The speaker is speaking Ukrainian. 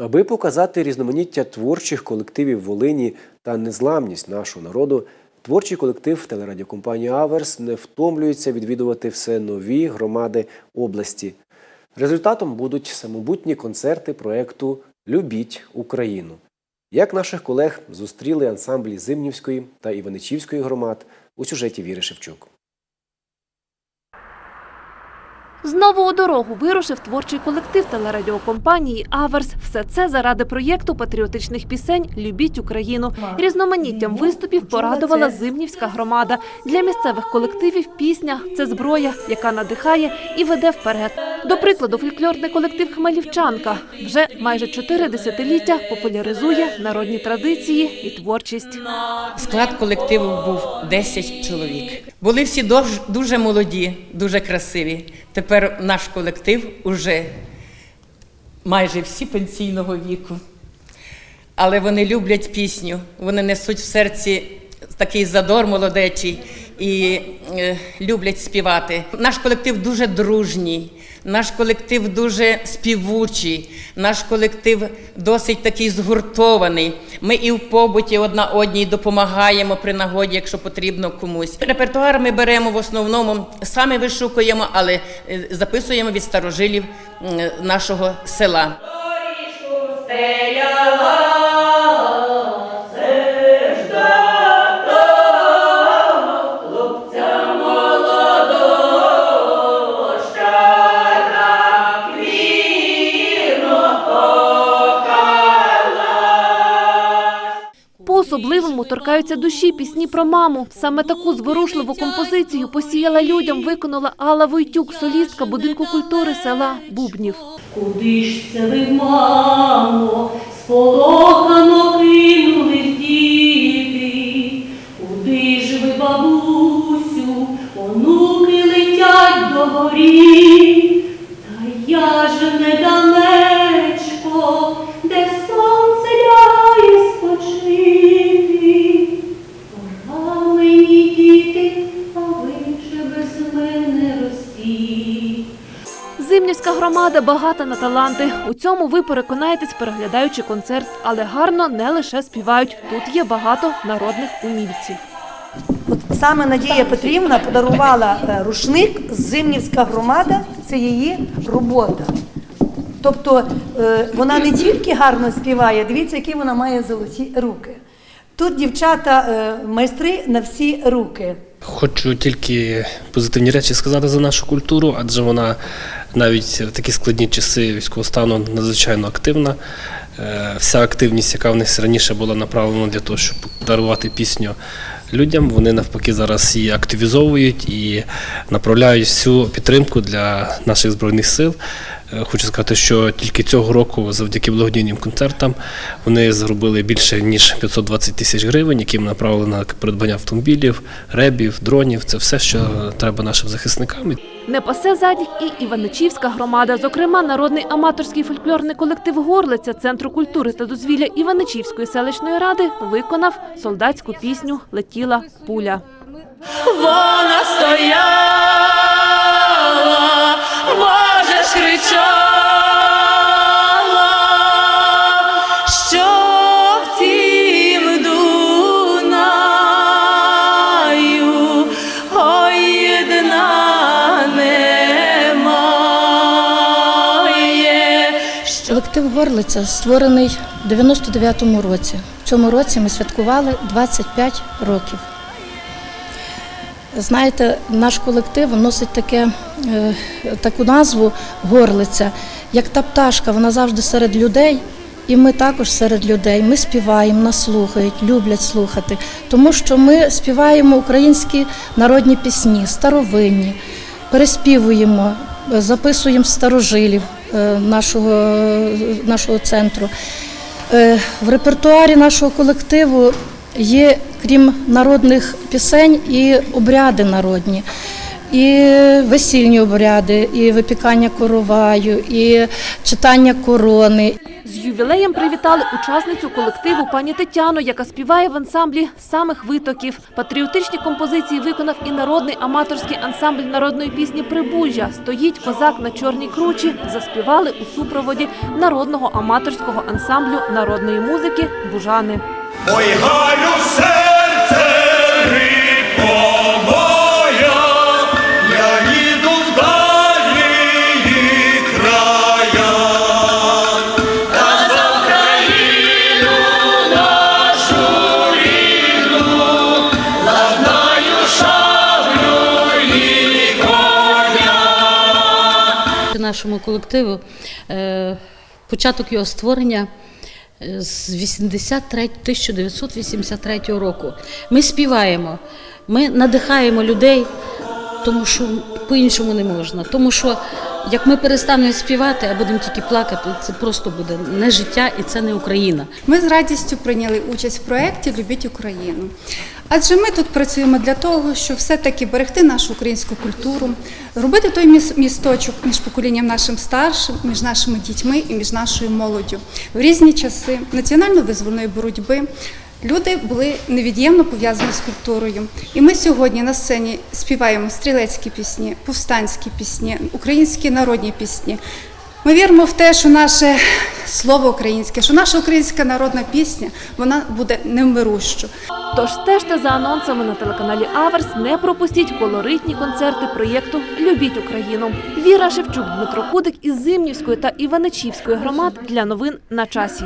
Аби показати різноманіття творчих колективів Волині та незламність нашого народу, творчий колектив телерадіокомпанії Аверс не втомлюється відвідувати все нові громади області. Результатом будуть самобутні концерти проекту Любіть Україну. Як наших колег зустріли ансамблі Зимнівської та Іваничівської громад у сюжеті Віри Шевчук. Знову у дорогу вирушив творчий колектив телерадіокомпанії Аверс. Все це заради проєкту патріотичних пісень Любіть Україну. Різноманіттям виступів порадувала Зимнівська громада. Для місцевих колективів пісня це зброя, яка надихає і веде вперед. До прикладу, фольклорний колектив Хмелівчанка вже майже чотири десятиліття популяризує народні традиції і творчість. Склад колективу був 10 чоловік. Були всі дуже молоді, дуже красиві. Тепер наш колектив уже майже всі пенсійного віку. Але вони люблять пісню, вони несуть в серці такий задор молодечий і е, люблять співати. Наш колектив дуже дружній, наш колектив дуже співучий, наш колектив досить такий згуртований. Ми і в побуті одна одній допомагаємо при нагоді, якщо потрібно комусь. Репертуар ми беремо в основному, самі вишукуємо, але е, записуємо від старожилів м, нашого села. По-особливому торкаються душі пісні про маму. Саме таку зворушливу композицію посіяла людям, виконала Алла Войтюк, солістка будинку культури села Бубнів. Куди ж це ви, мамо, сполохано кинулись громада багата на таланти. У цьому ви переконаєтесь, переглядаючи концерт, але гарно не лише співають. Тут є багато народних умільців. От саме Надія Петрівна подарувала е, рушник Зимнівська громада, це її робота. Тобто е, вона не тільки гарно співає, дивіться, які вона має золоті руки. Тут дівчата е, майстри на всі руки. Хочу тільки позитивні речі сказати за нашу культуру, адже вона навіть в такі складні часи військового стану надзвичайно активна. Е, Вся активність, яка в них раніше була направлена для того, щоб дарувати пісню людям, вони навпаки зараз її активізовують і направляють всю підтримку для наших збройних сил. Е, Хочу сказати, що тільки цього року, завдяки благодійним концертам, вони заробили більше ніж 520 тисяч гривень, які ми направили на придбання автомобілів, ребів, дронів. Це все, що треба нашим захисникам. Не пасе задіх і Іваничівська громада. Зокрема, народний аматорський фольклорний колектив Горлиця Центру культури та дозвілля Іваничівської селищної ради виконав солдатську пісню Летіла пуля. Вона стояла, Колектив Горлиця створений в 99-му році. В цьому році ми святкували 25 років. Знаєте, наш колектив носить таке, е, таку назву горлиця, як та пташка, вона завжди серед людей, і ми також серед людей. Ми співаємо, нас слухають, люблять слухати, тому що ми співаємо українські народні пісні, старовинні, переспівуємо, записуємо старожилів нашого, нашого центру. Е, В репертуарі нашого колективу є, крім народних пісень, і обряди народні, і весільні обряди, і випікання короваю, і читання корони. З ювілеєм привітали учасницю колективу пані Тетяну, яка співає в ансамблі самих витоків. Патріотичні композиції виконав і народний аматорський ансамбль народної пісні Прибужжя. Стоїть козак на чорній кручі. Заспівали у супроводі народного аматорського ансамблю народної музики Бужани. Ой, Галю, нашому колективу е, початок його створення е, з 83, 1983 року. Ми співаємо, ми надихаємо людей, тому що по-іншому не можна. Тому що як ми перестанемо співати, а будемо тільки плакати, це просто буде не життя і це не Україна. Ми з радістю прийняли участь в проєкті Любіть Україну. Адже ми тут працюємо для того, щоб все-таки берегти нашу українську культуру, робити той міс- місточок між поколінням нашим старшим, між нашими дітьми і між нашою молоддю. В різні часи національно-визвольної боротьби люди були невід'ємно пов'язані з культурою. І ми сьогодні на сцені співаємо стрілецькі пісні, повстанські пісні, українські народні пісні. Ми віримо в те, що наше слово українське, що наша українська народна пісня вона буде невмирущою. Тож стежте за анонсами на телеканалі Аверс. Не пропустіть колоритні концерти проєкту Любіть Україну. Віра Шевчук, Дмитро Кудик із Зимнівської та Іваничівської громад для новин на часі.